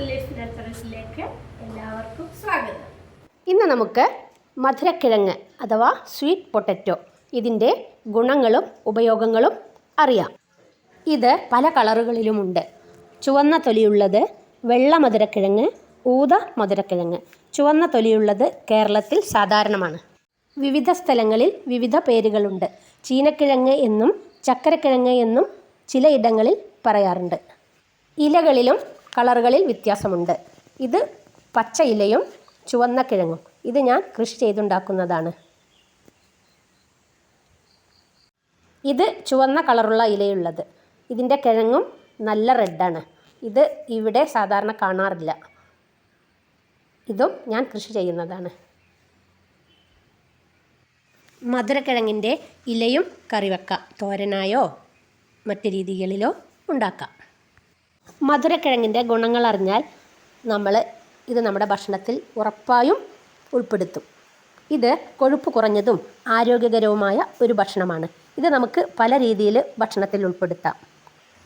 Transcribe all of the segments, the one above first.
എല്ലാവർക്കും സ്വാഗതം. ഇന്ന് നമുക്ക് മധുരക്കിഴങ്ങ് അഥവാ സ്വീറ്റ് പൊട്ടറ്റോ ഇതിന്റെ ഗുണങ്ങളും ഉപയോഗങ്ങളും അറിയാം. ഇത് പല കളറുകളിലുമുണ്ട്. ചുവന്ന തൊലിയുള്ളത് വെള്ള മധുരക്കിഴങ്ങ് ഊത മധുരക്കിഴങ്ങ്. ചുവന്ന തൊലിയുള്ളത് കേരളത്തിൽ സാധാരണമാണ്. വിവിധ സ്ഥലങ്ങളിൽ വിവിധ പേരുകളുണ്ട്. ചീനക്കിഴങ്ങ് എന്നും ചക്കരക്കിഴങ്ങ് എന്നും ചിലയിടങ്ങളിൽ പറയാറുണ്ട്. ഇലകളിലും കളറുകളിൽ വ്യത്യാസമുണ്ട്. ഇത് പച്ച ഇലയും ചുവന്ന കിഴങ്ങും. ഇത് ഞാൻ കൃഷി ചെയ്തുണ്ടാക്കുന്നതാണ്. ഇത് ചുവന്ന കളറുള്ള ഇലയുള്ളത്. ഇതിന്റെ കിഴങ്ങും നല്ല റെഡാണ്. ഇത് ഇവിടെ സാധാരണ കാണാറില്ല. ഇതും ഞാൻ കൃഷി ചെയ്യുന്നതാണ്. മധുരക്കിഴങ്ങിന്റെ ഇലയും കറി വെക്കാം തോരനായോ മറ്റു രീതികളിലോ ഉണ്ടാക്കാം. മധുരക്കിഴങ്ങിന്റെ ഗുണങ്ങൾ അറിഞ്ഞാൽ നമ്മൾ ഇത് നമ്മുടെ ഭക്ഷണത്തിൽ ഉറപ്പായും ഉൾപ്പെടുത്തും. ഇത് കൊഴുപ്പ് കുറഞ്ഞതും ആരോഗ്യകരവുമായ ഒരു ഭക്ഷണമാണ്. ഇത് നമുക്ക് പല രീതിയിൽ ഭക്ഷണത്തിൽ ഉൾപ്പെടുത്താം.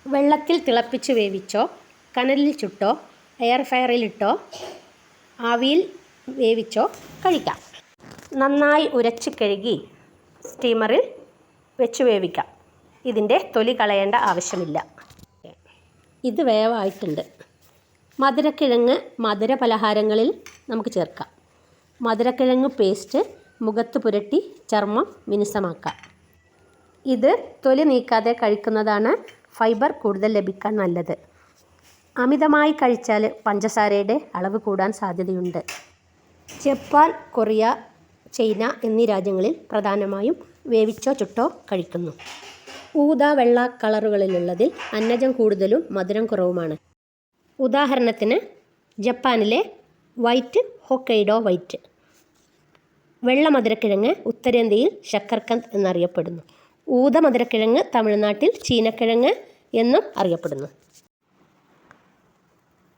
വെള്ളത്തിൽ തിളപ്പിച്ച് വേവിച്ചോ കനലിൽ ചുട്ടോ എയർ ഫയറിലിട്ടോ ആവിയിൽ വേവിച്ചോ കഴിക്കാം. നന്നായി ഉരച്ച് കഴുകി സ്റ്റീമറിൽ വെച്ച് വേവിക്കാം. ഇതിന്റെ തൊലി കളയേണ്ട ആവശ്യമില്ല. ഇത് വേവായിട്ടുണ്ട്. മധുരക്കിഴങ്ങ് മധുര പലഹാരങ്ങളിൽ നമുക്ക് ചേർക്കാം. മധുരക്കിഴങ്ങ് പേസ്റ്റ് മുഖത്ത് പുരട്ടി ചർമ്മം മിനുസമാക്കാം ഇത് തൊലി നീക്കാതെ കഴിക്കുന്നതാണ് ഫൈബർ കൂടുതൽ ലഭിക്കാൻ നല്ലത്. അമിതമായി കഴിച്ചാൽ പഞ്ചസാരയുടെ അളവ് കൂടാൻ സാധ്യതയുണ്ട്. ജപ്പാൻ കൊറിയ ചൈന എന്നീ രാജ്യങ്ങളിൽ പ്രധാനമായും വേവിച്ചോ ചുട്ടോ കഴിക്കുന്നു. ഊദ വെള്ള കളറുകളിലുള്ളതിൽ അന്നജം കൂടുതലും മധുരം കുറവുമാണ്. ഉദാഹരണത്തിന് ജപ്പാനിലെ വൈറ്റ് ഹൊക്കൈഡോ വൈറ്റ്. വെള്ള മധുരക്കിഴങ്ങ് ഉത്തരേന്ത്യയിൽ ശക്കർക്കന്ത് എന്നറിയപ്പെടുന്നു. ഊത മധുരക്കിഴങ്ങ് തമിഴ്നാട്ടിൽ ചീനക്കിഴങ്ങ് എന്നും അറിയപ്പെടുന്നു.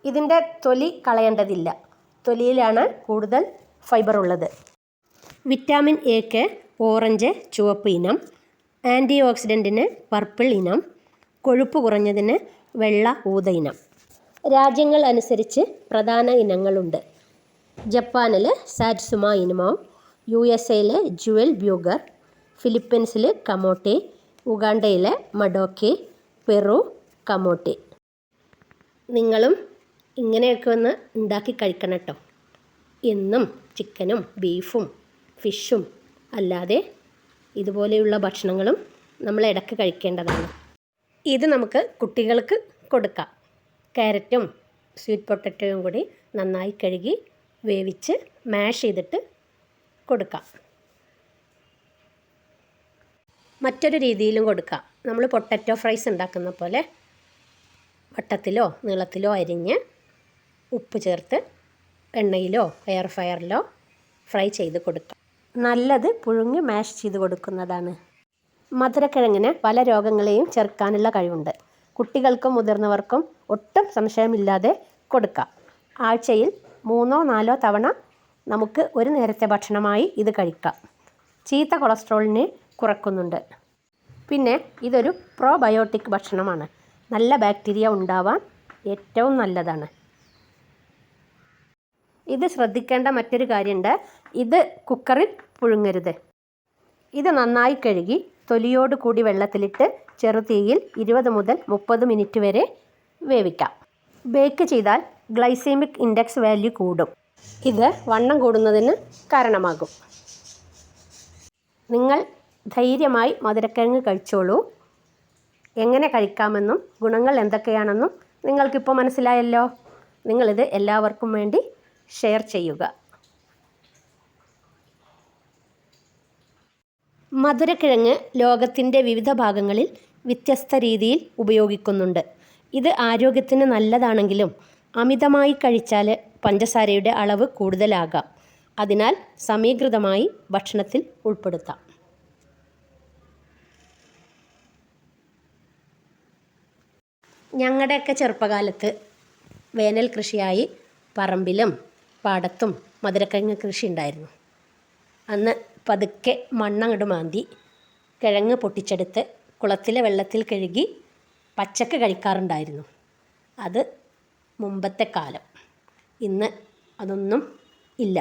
ഇതിന്റെ തൊലി കളയേണ്ടതില്ല. തൊലിയിലാണ് കൂടുതൽ ഫൈബർ ഉള്ളത്. വിറ്റാമിൻ എക്ക് ഓറഞ്ച് ചുവപ്പ് ഇനം ആന്റി ഓക്സിഡന്റിന് പർപ്പിൾ ഇനം കൊഴുപ്പ് കുറഞ്ഞതിന് വെള്ള ഊത ഇനം. രാജ്യങ്ങൾ അനുസരിച്ച് പ്രധാന ഇനങ്ങളുണ്ട്. ജപ്പാനിൽ സാറ്റ്സുമ ഇനമോ യു എസ് എയിലെ ജുവൽ ബ്യൂഗർ ഫിലിപ്പീൻസിൽ കമോട്ടെ ഉഗാണ്ടയിലെ മഡോക്കെ പെറു കമോട്ടെ. നിങ്ങളും ഇങ്ങനെയൊക്കെ ഒന്ന് ഉണ്ടാക്കി കഴിക്കണം കേട്ടോ. എന്നും ചിക്കനും ബീഫും ഫിഷും അല്ലാതെ ഇതുപോലെയുള്ള ഭക്ഷണങ്ങളും നമ്മൾ ഇടയ്ക്ക് കഴിക്കേണ്ടതാണ്. ഇത് നമുക്ക് കുട്ടികൾക്ക് കൊടുക്കാം. ക്യാരറ്റും സ്വീറ്റ് പൊട്ടറ്റോയും കൂടി നന്നായി കഴുകി വേവിച്ച് മാഷ് ചെയ്തിട്ട് കൊടുക്കാം. മറ്റൊരു രീതിയിലും കൊടുക്കാം. നമ്മൾ പൊട്ടറ്റോ ഫ്രൈസ് ഉണ്ടാക്കുന്ന പോലെ വട്ടത്തിലോ നീളത്തിലോ അരിഞ്ഞ് ഉപ്പ് ചേർത്ത് എണ്ണയിലോ എയർ ഫയറിലോ ഫ്രൈ ചെയ്ത് കൊടുക്കാം. നല്ലത് പുഴുങ്ങി മാഷ് ചെയ്ത് കൊടുക്കുന്നതാണ്. മധുരക്കിഴങ്ങിന് പല രോഗങ്ങളെയും ചെറുക്കാനുള്ള കഴിവുണ്ട്. കുട്ടികൾക്കും മുതിർന്നവർക്കും ഒട്ടും സംശയമില്ലാതെ കൊടുക്കാം. ആഴ്ചയിൽ മൂന്നോ നാലോ തവണ നമുക്ക് ഒരു നേരത്തെ ഭക്ഷണമായി ഇത് കഴിക്കാം. ചീത്ത കൊളസ്ട്രോളിനെ കുറക്കുന്നുണ്ട്. പിന്നെ ഇതൊരു പ്രോബയോട്ടിക് ഭക്ഷണമാണ്. നല്ല ബാക്ടീരിയ ഉണ്ടാവാൻ ഏറ്റവും നല്ലതാണ്. ഇത് ശ്രദ്ധിക്കേണ്ട മറ്റൊരു കാര്യമുണ്ട്. ഇത് കുക്കറിൽ പുഴുങ്ങരുത്. ഇത് നന്നായി കഴുകി തൊലിയോട് കൂടി വെള്ളത്തിലിട്ട് ചെറുതീയിൽ ഇരുപത് മുതൽ മുപ്പത് മിനിറ്റ് വരെ വേവിക്കാം. ബേക്ക് ചെയ്താൽ ഗ്ലൈസീമിക് ഇൻഡെക്സ് വാല്യൂ കൂടും. ഇത് വണ്ണം കൂടുന്നതിന് കാരണമാകും. നിങ്ങൾ ധൈര്യമായി മധുരക്കിഴങ്ങ് കഴിച്ചോളൂ. എങ്ങനെ കഴിക്കാമെന്നും ഗുണങ്ങൾ എന്തൊക്കെയാണെന്നും നിങ്ങൾക്കിപ്പോൾ മനസ്സിലായല്ലോ. നിങ്ങളിത് എല്ലാവർക്കും വേണ്ടി ഷെയർ ചെയ്യുക. മധുരക്കിഴങ്ങ് ലോകത്തിന്റെ വിവിധ ഭാഗങ്ങളിൽ വ്യത്യസ്ത രീതിയിൽ ഉപയോഗിക്കുന്നുണ്ട്. ഇത് ആരോഗ്യത്തിന് നല്ലതാണെങ്കിലും അമിതമായി കഴിച്ചാൽ പഞ്ചസാരയുടെ അളവ് കൂടുതലാകാം. അതിനാൽ സമീകൃതമായി ഭക്ഷണത്തിൽ ഉൾപ്പെടുത്താം. ഞങ്ങളുടെയൊക്കെ ചെറുപ്പകാലത്ത് വേനൽ കൃഷിയായി പറമ്പിലും പാടത്തും മധുരക്കിഴങ്ങ് കൃഷി ഉണ്ടായിരുന്നു അന്ന് പതുക്കെ മണ്ണങ്ങട് മാന്തി കിഴങ്ങ് പൊട്ടിച്ചെടുത്ത് കുളത്തിലെ വെള്ളത്തിൽ കഴുകി പച്ചക്ക് കഴിക്കാറുണ്ടായിരുന്നു. അത് മുമ്പത്തെ കാലം. ഇന്ന് അതൊന്നും ഇല്ല.